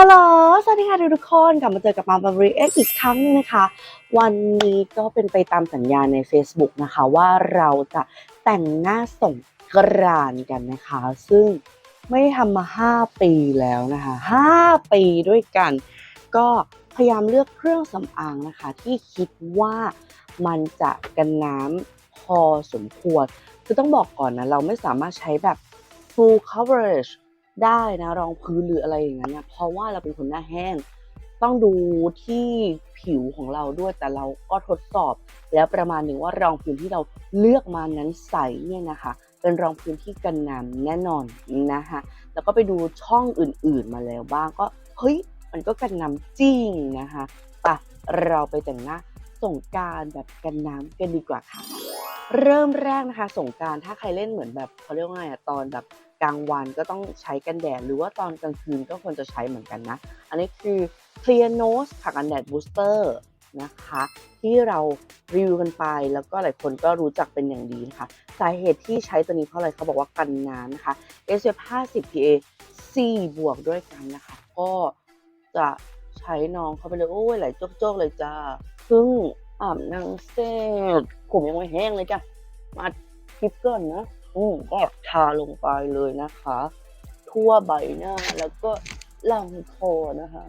ฮัลโหล สวัสดีค่ะทุกคน กลับมาเจอกับมาบารีเอ็กอีกครั้งนึงนะคะ วันนี้ก็เป็นไปตามสัญญาใน Facebook นะคะว่าเราจะแต่งหน้าส่งกรานกันนะคะ ซึ่งไม่ได้ทำมา 5 ปีแล้วนะคะ 5 ปีด้วยกัน ก็พยายามเลือกเครื่องสำอางนะคะ ที่คิดว่ามันจะกันน้ำพอสมควร คือต้องบอกก่อนนะ เราไม่สามารถใช้แบบ full coverage ได้นะรองพื้นหรืออะไรอย่างนั้นนะเพราะว่าเราเป็นคนหน้าแห้ง ต้องดูที่ผิวของเราด้วยแต่เราก็ทดสอบ แล้วประมาณหนึ่งว่ารองพื้นที่เราเลือกมานั้นใสเนี่ยนะคะ เป็นรองพื้นที่กันน้ำแน่นอนนะคะแล้วก็ไปดูช่องอื่นๆมาแล้วบ้างก็เฮ้ยมันก็กันน้ำจริงนะคะปะเราไปแต่งหน้าส่งการแบบกันน้ำกันดีกว่าค่ะ เริ่มแรกนะคะ สงการถ้าใครเล่นเหมือนแบบเขาเรียกว่าไงอะตอนแบบ กลางวันก็ต้องใช้กันแดด หรือว่าตอนกลางคืนก็ควรจะใช้เหมือนกันนะ อันนี้คือ Clear Nose ค่ะกันแดดบูสเตอร์นะคะ ที่เรารีวิวกันไปแล้วก็หลายคนก็รู้จักเป็นอย่างดีนะคะสาเหตุที่ใช้ตัวนี้เพราะอะไรเขาบอกว่ากันน้ำนะคะ SPF 50 PA C บวกด้วยกันนะคะ ก็จะใช้น้องเข้าไปเลย โอ้ยไหลโจกๆเลยจ้าเพิ่งอาบน้ำเสร็จผมยังไม่แห้งเลยจ้ะมาคลิปก่อนนะ อืมก็ทาลงไปเลยนะคะ ทั่วใบหน้าแล้วก็ลำคอนะคะ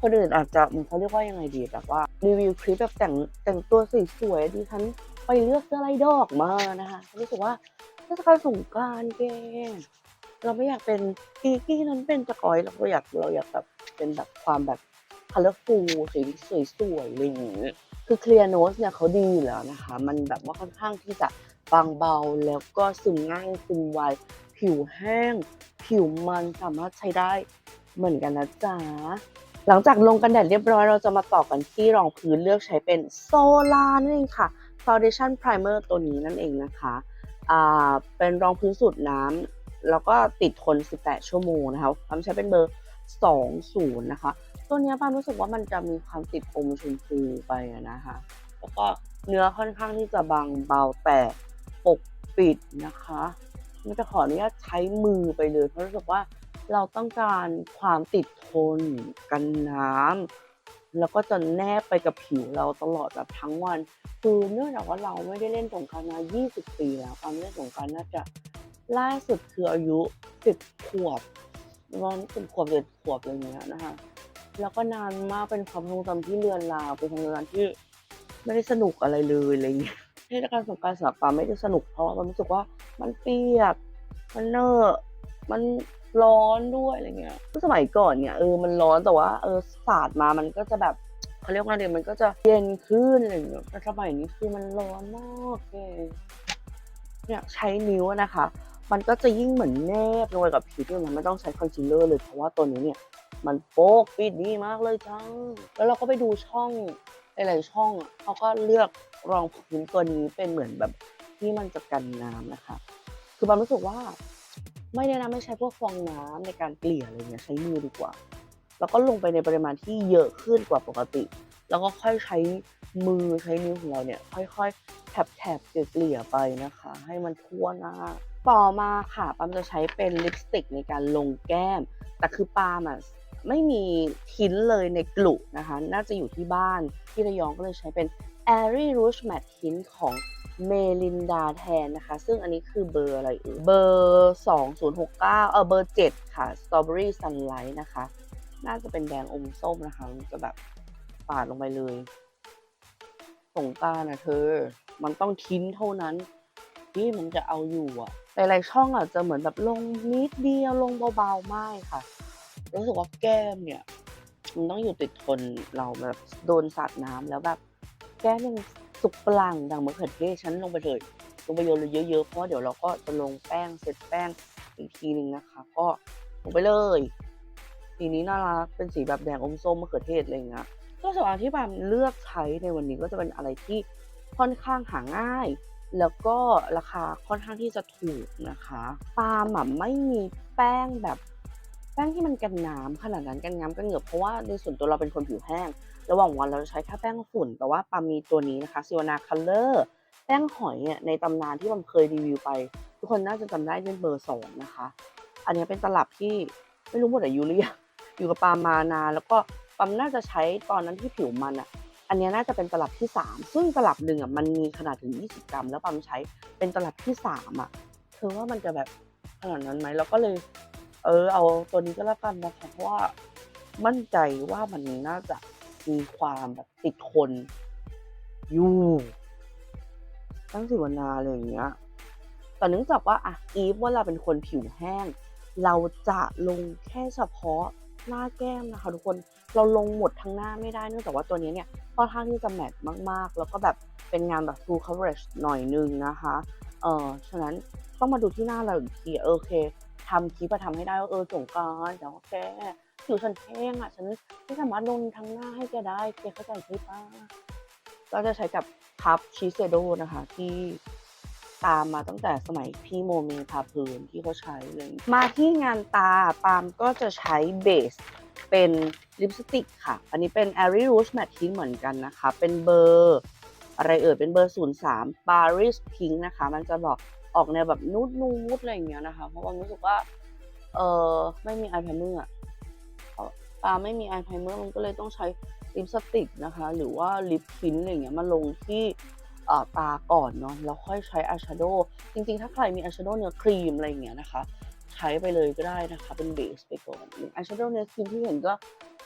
คนอื่นอาจจะเขาเรียกว่ายังไงดีแบบว่ารีวิวคลิปแบบแต่งแต่งตัวสวยๆดิฉันไปเลือกเสื้อลายดอกมานะคะรู้สึกว่าเทศกาลสงกรารแกเราไม่อยากเป็นกีกี้นั้นเป็นจะกอยเราก็อยากเราอยากแบบเป็นแบบความแบบคัลเลอร์ฟูสวยสวยๆอะไรอย่างนี้ยคือเคลียร์โนสเนี่ยเขาดีอยู่แล้วนะคะ มันแบบว่าค่อนข้างที่จะ บางเบาแล้วก็ซึมง่ายซึมไว ผิวแห้ง ผิวมันสามารถใช้ได้เหมือนกันนะจ๊ะ หลังจากลงกันแดดเรียบร้อยเราจะมาต่อกันที่รองพื้นเลือกใช้เป็นโซลานั่นเองค่ะ Foundation Primer ตัวนี้นั่นเองนะคะอ่าเป็นรองพื้นสูตรน้ำแล้วก็ติดทน 18 ชั่วโมงนะคะความใช้เป็นเบอร์ 20 นะคะ ตัวนี้ปามรู้สึกว่ามันจะมีความติดอมชมพูไปอะนะคะ แล้วก็เนื้อค่อนข้างที่จะบางเบาแต่ กปิดนะคะมันจะขออนุญาตใช้มือไปเลย เพราะรู้สึกว่าเราต้องการความติดทนกันน้ำแล้วก็จะแนบไปกับผิวเราตลอดแบบทั้งวัน คือเนื่องจากว่าเราไม่ได้เล่นสงการมา 20 ปีแล้วความเล่นสงการน่าจะล่าสุดคืออายุ 10 ขวบประมาณ10ขวบเจ็ดขวบอะไรอย่างเงี้ยนะคะ แล้วก็นานมากเป็นความทรงจำที่เลือนลางเป็นความทรงจำที่ไม่ได้สนุกอะไรเลยอะไรอย่างเงี้ย เทศกาลสงกรารสำหรับปาไม่ได้สนุกเพราะว่าปารู้สึกว่ามันเปียก มันเนอะมันร้อนด้วยอะไรเงี้ยสมัยก่อนเนี่ยเออมันร้อนแต่ว่าเออสาดมามันก็จะแบบเขาเรียกว่าอะไรมันก็จะเย็นขึ้นอะไรเงี้ยแต่สมัยนี้คือมันร้อนมากเลยเนี่ยใช้นิ้วนะคะ มันก็จะยิ่งเหมือนแนบลงไปกับผิวที่มันไม่ต้องใช้คอนซีลเลอร์เลยเพราะว่าตัวนี้เนี่ยมันโป๊กปิดดีมากเลยจังแล้วเราก็ไปดูช่องหลายๆช่องอะเขาก็เลือก รองพื้นตัวนี้เป็นเหมือนแบบที่มันจะกันน้ำนะคะ คือบันรู้สึกว่าไม่แนะนำให้ใช้พวกฟองน้ำในการเกลี่ยอะไรเงี้ยใช้มือดีกว่า แล้วก็ลงไปในปริมาณที่เยอะขึ้นกว่าปกติ แล้วก็ค่อยใช้มือใช้นิ้วของเราเนี่ยค่อยๆแถบๆเกลี่ยไปนะคะ ให้มันทั่วหน้า ต่อมาค่ะปามจะใช้เป็นลิปสติกในการลงแก้ม แต่คือปามอะไม่มีทิ้นเลยในกลุ่นะคะ น่าจะอยู่ที่บ้านที่ระยองก็เลยใช้เป็น Airy Rouge Matte Tint ของเมลินดาแทนนะคะ ซึ่งอันนี้คือเบอร์อะไรเอ่ยเบอร์2069 เออเบอร์ 7 ค่ะ Strawberry Sunlight นะคะ น่าจะเป็นแดงอมส้มนะคะจะแบบปาดลงไปเลย สงการนะเธอ มันต้องทิ้นเท่านั้นที่มันจะเอาอยู่อะหลายๆช่องอะจะเหมือนแบบลงนิดเดียวลงเบาๆ ไม่ค่ะ รู้สึกว่าแก้มเนี่ย มันต้องอยู่ติดทนเราแบบโดนสาดน้ำแล้วแบบ แก้มยังสุกปลังดังมะเขือเทศฉันลงไปเลยลงไปโยนเลยเยอะๆเพราะเดี๋ยวเราก็จะลงแป้งเสร็จแป้งอีกทีหนึ่งนะคะ ก็ลงไปเลยสีนี้น่ารักเป็นสีแบบแดงอมส้มมะเขือเทศอะไรเงี้ยเครื่องสำอางที่ปามเลือกใช้ในวันนี้ก็จะเป็นอะไรที่ค่อนข้างหาง่าย แล้วก็ราคาค่อนข้างที่จะถูกนะคะปาล์มอะไม่มีแป้งแบบแป้งที่มันกันน้ำขนาดนั้นกันน้ำกันเหงือกเพราะว่าในส่วนตัวเราเป็นคนผิวแห้ง ระหว่างวันเราจะใช้แค่แป้งฝุ่น แต่ว่าปามีตัวนี้นะคะซิวนาคัลเลอร์แป้งหอยเนี่ยในตำนานที่มันเคยรีวิวไป ทุกคนน่าจะจำได้เป็นเบอร์สองนะคะ อันนี้เป็นตลับที่ไม่รู้หมดอายุหรือยังอยู่กับปามมานานแล้วก็ปามน่าจะใช้ตอนนั้นที่ผิวมันอะอันนี้น่าจะเป็นตลับที่ 3 ซึ่งตลับหนึ่งอะมันมีขนาดถึง 20 กรัม แล้วปาล์มใช้เป็นตลับที่ 3 อะเธอว่ามันจะแบบขนาดนั้นไหมแล้วก็เลย เออเอาตัวนี้ก็แล้วกันนะคะเพราะว่ามั่นใจว่ามันน่าจะ มีความแบบติดคนอยู่ตั้งสิวนาอะไรอย่างเงี้ยแต่เนื่องจากว่าอะอีฟว่าเราเป็นคนผิวแห้ง เราจะลงแค่เฉพาะหน้าแก้มนะคะ ทุกคนเราลงหมดทั้งหน้าไม่ได้เนื่องจากว่าตัวนี้เนี่ยค่อนข้างที่จะแมทมากๆ แล้วก็แบบเป็นงานแบบ full coverage หน่อยนึงนะคะเออฉะนั้นต้องมาดูที่หน้าเราอีกทีโอเคทำคลิปมาทำให้ได้ว่าเออสงการแต่ว่าแก ผิวฉันแห้งอะ ฉันไม่สามารถลงทั้งหน้าให้แกได้แกเข้าใจใช่ปะก็จะใช้กับพับชิเซโดนะคะ ที่ตามมาตั้งแต่สมัยพี่โมเมพาเพลินที่เขาใช้เลย มาที่งานตาปาล์มก็จะใช้เบสเป็นลิปสติกค่ะ อันนี้เป็น a r i Rouge Matte Tint เหมือนกันนะคะ เป็นเบอร์อะไรเอ่ย เป็นเบอร์ 03 Paris Pink นะคะ มันจะบอกออกแนวแบบนูดนูดอะไรอย่างเงี้ยนะคะ เพราะว่ารู้สึกว่า เออไม่มีอายไพรเมอร์อะ ตาไม่มีอายไพรเมอร์มันก็เลยต้องใช้ลิปสติกนะคะ หรือว่าลิปทินอะไรเงี้ยมาลงที่ตาก่อนเนาะแล้วค่อยใช้อายแชโดว์จริงๆ ถ้าใครมีอายแชโดว์เนื้อครีมอะไรเงี้ยนะคะ ใช้ไปเลยก็ได้นะคะ เป็นเบสไปก่อนอายแชโดว์เนื้อครีมที่เห็นก็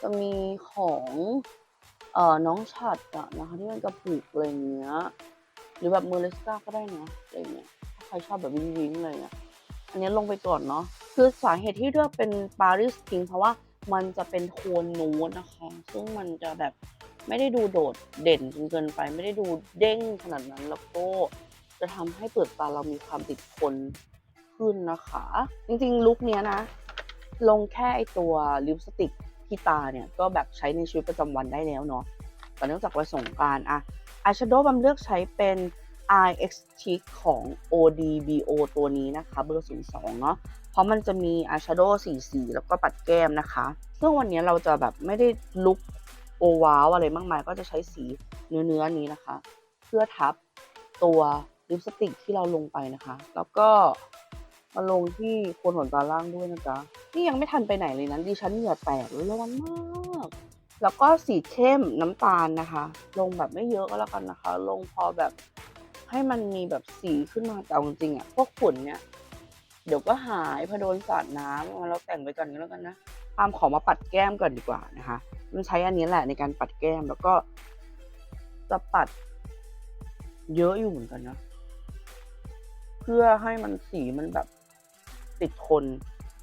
จะมีของเอ่อน้องฉัดอะนะคะที่มันกระปุกอะไรเงี้ยหรือแบบเมอร์เลสกาก็ได้นะอะไรเงี้ยถ้าใครชอบแบบวิ้งวิงอะไรเงี้ยอันนี้ลงไปก่อนเนาะคือสาเหตุที่เลือกเป็นปารีสพิงเพราะว่า มันจะเป็นโทนนูดนะคะ ซึ่งมันจะแบบไม่ได้ดูโดดเด่นจนเกินไป ไม่ได้ดูเด้งขนาดนั้นแล้วก็จะทำให้เปลือกตาเรามีความติดทนขึ้นนะคะ จริงๆลุคเนี้ยนะ ลงแค่ไอตัวลิปสติกที่ตาเนี่ย ก็แบบใช้ในชีวิตประจำวันได้แล้วเนาะแต่เนื่องจากวันสงการอะอายแชโดว์บัมเลือกใช้เป็น IX Cheek ของ ODBO ตัวนี้นะคะ เบอร์ 02 เนาะ เพราะมันจะมีอายแชโดว์สีสีแล้วก็ปัดแก้มนะคะ ซึ่งวันนี้เราจะแบบไม่ได้ลุกโอว้าวอะไรมากมาย ก็จะใช้สีเนื้อเนื้อๆนี้นะคะ เพื่อทับตัวลิปสติกที่เราลงไปนะคะ แล้วก็มาลงที่โคนหัวตาล่างด้วยนะจ๊ะนี่ยังไม่ทันไปไหนเลยนะดิฉันเหงื่อแตกร้อนมาก แล้วก็สีเข้มน้ำตาลนะคะ ลงแบบไม่เยอะก็แล้วกันนะคะ ลงพอแบบให้มันมีแบบสีขึ้นมาแต่เอาจริงๆอะพวกฝุ่นเนี่ย เดี๋ยวก็หายพอโดนสาดน้ำเอาเราแต่งไปก่อนก็แล้วกันนะตามขอมาปัดแก้มก่อนดีกว่านะคะมันใช้อันนี้แหละในการปัดแก้มแล้วก็จะปัดเยอะอยู่เหมือนกันนะ เพื่อให้มันสีมันแบบติดทน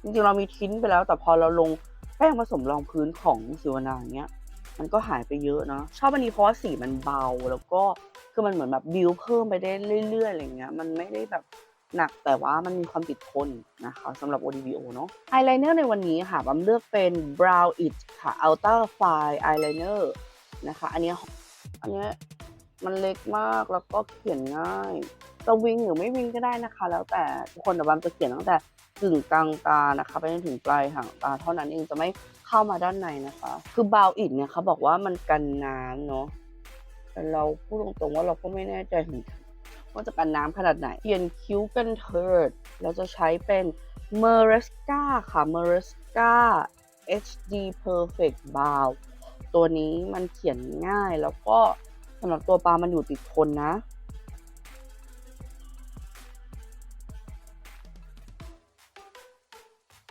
จริงๆเรามีทิ้นไปแล้ว แต่พอเราลงแป้งผสมรองพื้นของสิวนาอย่างเงี้ย มันก็หายไปเยอะเนาะชอบอันนี้เพราะว่าสีมันเบาแล้วก็คือมันเหมือนแบบบิวเพิ่มไปได้เรื่อยๆอะไรเงี้ย มันไม่ได้แบบ หนักแต่ว่ามันมีความติดทนนะคะสำหรับ ODBO เนาะอายไลเนอร์ในวันนี้ค่ะบัมเลือกเป็น Brow It ค่ะ Ultra Fine Eyeliner นะคะ อันนี้อันนี้มันเล็กมากแล้วก็เขียนง่ายจะวิงหรือไม่วิงก็ได้นะคะ แล้วแต่ทุกคนแต่บัมจะเขียนตั้งแต่กึ่งกลางตานะคะไปจนถึงปลายหางตาเท่านั้นเองจะไม่เข้ามาด้านในนะคะ คือบราวอิดเนี่ยเขาบอกว่ามันกันน้ำเนาะแต่เราพูดตรงๆว่าเราก็ไม่แน่ใจเหมือนกัน ว่าจะกันน้ำขนาดไหนเขียนคิ้วกันเทิร์ดเราจะใช้เป็น m e r e s c a ค่ะ m e r e s c a HD Perfect Brow ตัวนี้มันเขียนง่ายแล้วก็สำหรับตัวปลามันอยู่ติดทนนะ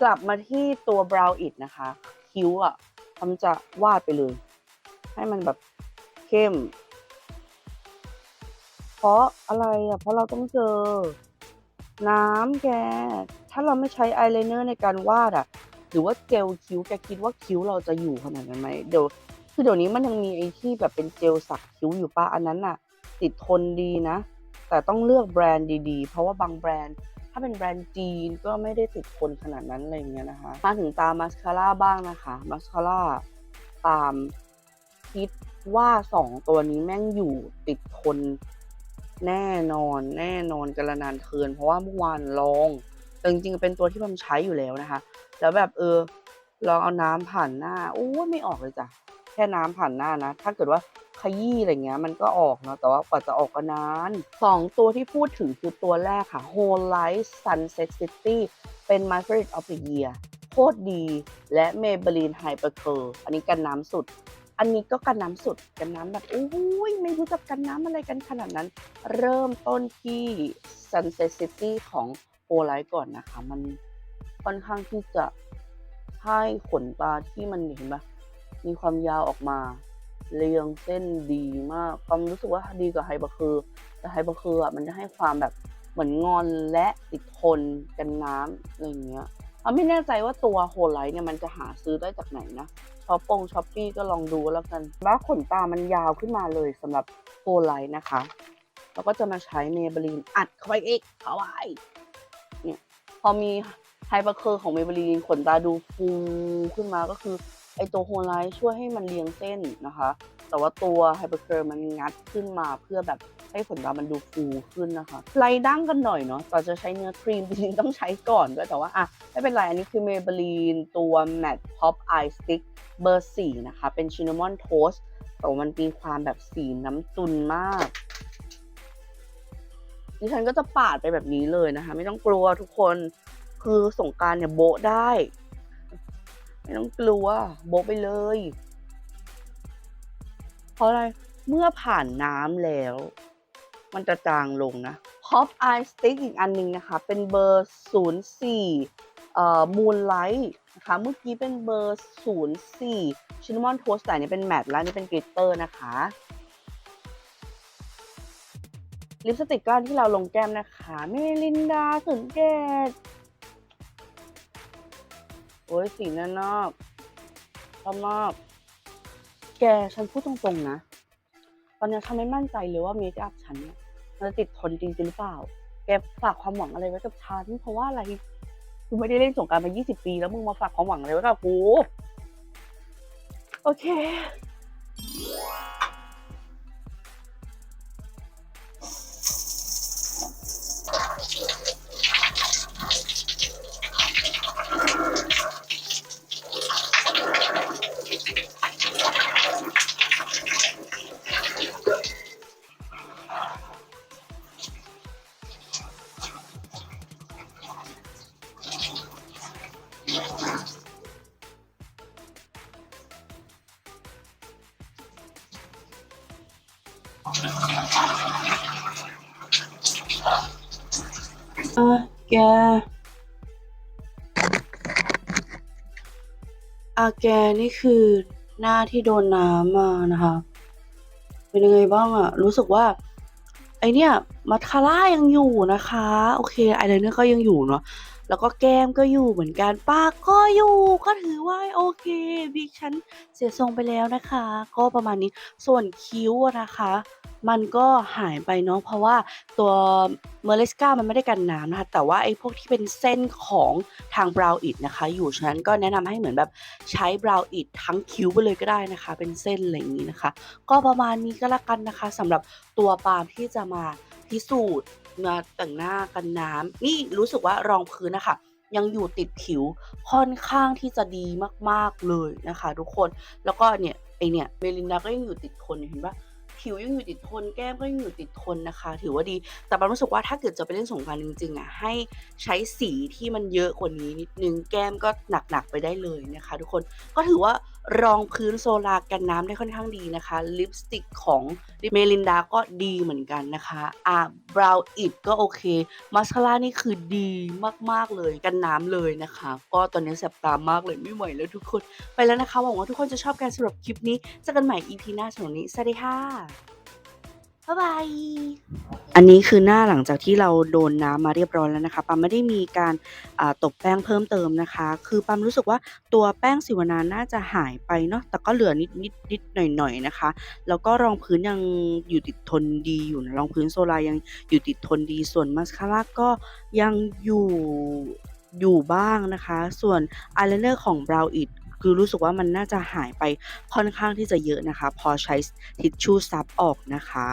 กลับมาที่ตัว brow it นะคะ คิ้วอะมันจะวาดไปเลย ให้มันแบบเข้ม เพราะอะไรอะ เพราะเราต้องเจอ น้ำแก ถ้าเราไม่ใช้อายไลเนอร์ในการวาดอะ หรือว่าเจลคิ้วแกคิดว่าคิ้วเราจะอยู่ขนาดนั้นไหมเดี๋ยวคือเดี๋ยวนี้มันยังมีไอ้ที่แบบเป็นเจลสักคิ้วอยู่ปะอันนั้นน่ะ ติดทนดีนะ แต่ต้องเลือกแบรนด์ดีๆ เพราะว่าบางแบรนด์ ถ้าเป็นแบรนด์จีนก็ไม่ได้ติดทนขนาดนั้นอะไรเงี้ยนะคะมาถึงตามาสคาร่าบ้างนะคะมาสคาร่าตามคิดว่าสองตัวนี้แม่งอยู่ติดทน แน่นอนแน่นอนกันละนานเทินเพราะว่าเมื่อวานลองแต่จริงๆเป็นตัวที่ผมใช้อยู่แล้วนะคะ แล้วแบบเออลองเอาน้ำผ่านหน้าโอ้ยไม่ออกเลยจ้ะแค่น้ำผ่านหน้านะ ถ้าเกิดว่าขยี้อะไรเงี้ยมันก็ออกเนาะแต่ว่ากว่าจะออกก็นานสองตัวที่พูดถึงคือตัวแรกค่ะ Whole Life Sunset City เป็น My Favorite of the Year โคตรดีและ Maybelline Hyper Curl อันนี้กันน้ำสุด อันนี้ก็กันน้ำสุดกันน้ำแบบโอ้ยไม่รู้จะกันน้ำอะไรกันขนาดนั้น เริ่มต้นที่ Sunset City ของ o l i ก่อนนะคะ มันค่อนข้างที่จะให้ขนตาที่มันเห็นปะมีความยาวออกมา เรียงเส้นดีมาก ความรู้สึกว่าดีกว่าไฮเปอร์คือแต่ไฮเปอร์คืออะมันจะให้ความแบบเหมือนงอนและติดทนกันน้ำอะไรอย่างเงี้ยเราไม่แน่ใจว่าตัวโฮไลท์เนี่ยมันจะหาซื้อได้จากไหนนะ ช้อปปงช้อปปี้ก็ลองดูแล้วกันว่าขนตามันยาวขึ้นมาเลยสำหรับโฮไลท์นะคะเราก็จะมาใช้เมเบลีนอัดเข้าไปอีกเข้าไปเนี่ยพอมีไฮเปอร์เคอร์ของเมเบลีนขนตาดูฟูขึ้นมาก็คือไอตัวโฮไลท์ช่วยให้มันเรียงเส้นนะคะ แต่ว่าตัวไฮเปอร์เคอร์มันงัดขึ้นมาเพื่อแบบ ให้ขนตามันดูฟูขึ้นนะคะไล่ดั้งกันหน่อยเนาะแต่จะใช้เนื้อครีมจริงๆต้องใช้ก่อนด้วยแต่ว่าอะไม่เป็นไรอันนี้คือ Maybelline ตัว Matte Pop Eye Stick เบอร์ 4 นะคะ เป็น Cinnamon Toast แต่มันมีความแบบสีน้ำตุนมากดิฉันก็จะปาดไปแบบนี้เลยนะคะ ไม่ต้องกลัวทุกคนคือสงการเนี่ยโบะได้ ไม่ต้องกลัว โบะไปเลย เพราะอะไรเมื่อผ่านน้ำแล้ว มันจะจางลงนะ Pop Eye Stick อีกอันหนึงนะคะ เป็นเบอร์ 04เอ่อ Moonlight นะคะ เมื่อกี้เป็นเบอร์ 04 Cinnamon Toast แต่อันนี้เป็นแมตต์แล้วอันนี่เป็นกลิตเตอร์นะคะ ลิปสติกก้อนที่เราลงแก้มนะคะเมลินดาสุนเกตโอ้ยสีน่านอกชอบมาก แกฉันพูดตรงๆนะ ตอนนี้ฉันไม่มั่นใจเลยว่าเมคอัพฉันเนี่ยมันจะติดทนจริงๆหรือเปล่า แกฝากความหวังอะไรไว้กับฉัน เพราะว่าอะไรกูไม่ได้เล่นสงกรารมา 20 ปี แล้วมึงมาฝากความหวังอะไรไว้กับกู โอเค แกอะแกนี่คือหน้าที่โดนน้ำมานะคะ เป็นยังไงบ้างอะรู้สึกว่า ไอเนี่ยมัสคาร่ายังอยู่นะคะ โอเคไอไลเนอร์ก็ยังอยู่เนาะแล้วก็แก้มก็อยู่เหมือนกันปากก็อยู่ก็ถือว่าโอเคบิ๊กฉันเสียทรงไปแล้วนะคะ ก็ประมาณนี้ส่วนคิ้วนะคะ มันก็หายไปเนาะเพราะว่าตัวเมอร์เลสก้ามันไม่ได้กันน้ำนะคะแต่ว่าไอ้พวกที่เป็นเส้นของทางบราวอิดนะคะอยู่ฉะนั้นก็แนะนำให้เหมือนแบบใช้บราวอิดทั้งคิ้วไปเลยก็ได้นะคะ เป็นเส้นอะไรอย่างนี้นะคะ ก็ประมาณนี้ก็แล้วกันนะคะสำหรับตัวปาล์มที่จะมาพิสูจน์มาแต่งหน้ากันน้ำนี่รู้สึกว่ารองพื้นนะคะยังอยู่ติดผิวค่อนข้างที่จะดีมากๆเลยนะคะ ทุกคนแล้วก็เนี่ยไอเนี่ยเมลินดาก็ยังอยู่ติดทนเห็นปะ ผิวยังอยู่ติดทน แก้มก็ยังอยู่ติดทนนะคะ ถือว่าดี แต่ปารู้สึกว่าถ้าเกิดจะไปเล่นสงกรานต์จริงๆอะให้ใช้สีที่มันเยอะกว่านี้นิดนึง แก้มก็หนักๆไปได้เลยนะคะ ทุกคน ก็ถือว่า รองพื้นโซลากันน้ำได้ค่อนข้างดีนะคะ ลิปสติกของเมลินดาก็ดีเหมือนกันนะคะอ่าบราวอิดก็โอเคมาสคาร่านี่คือดีมากๆเลยกันน้ำเลยนะคะ ก็ตอนนี้แสบตามากเลยไม่ไหวแล้วทุกคน ไปแล้วนะคะหวังว่าทุกคนจะชอบการสำหรับคลิปนี้เจอกันใหม่ EP หน้าสำหรับวันนี้สวัสดีค่ะ บ๊ายบาย อันนี้คือหน้าหลังจากที่เราโดนน้ำมาเรียบร้อยแล้วนะคะปั๊มไม่ได้มีการตบแป้งเพิ่มเติมนะคะ คือปั๊มรู้สึกว่าตัวแป้งสิวนาน่าจะหายไปเนาะแต่ก็เหลือนิดนิดนิดหน่อยหน่อยๆนะคะ แล้วก็รองพื้นยังอยู่ติดทนดีอยู่นะรองพื้นโซลายังอยู่ติดทนดีส่วนมาสคาร่าก็ยังอยู่อยู่บ้างนะคะ ส่วนอายไลเนอร์ของ Brow It คือรู้สึกว่ามันน่าจะหายไปค่อนข้างที่จะเยอะนะคะ พอใช้ทิชชู่ซับออกนะคะ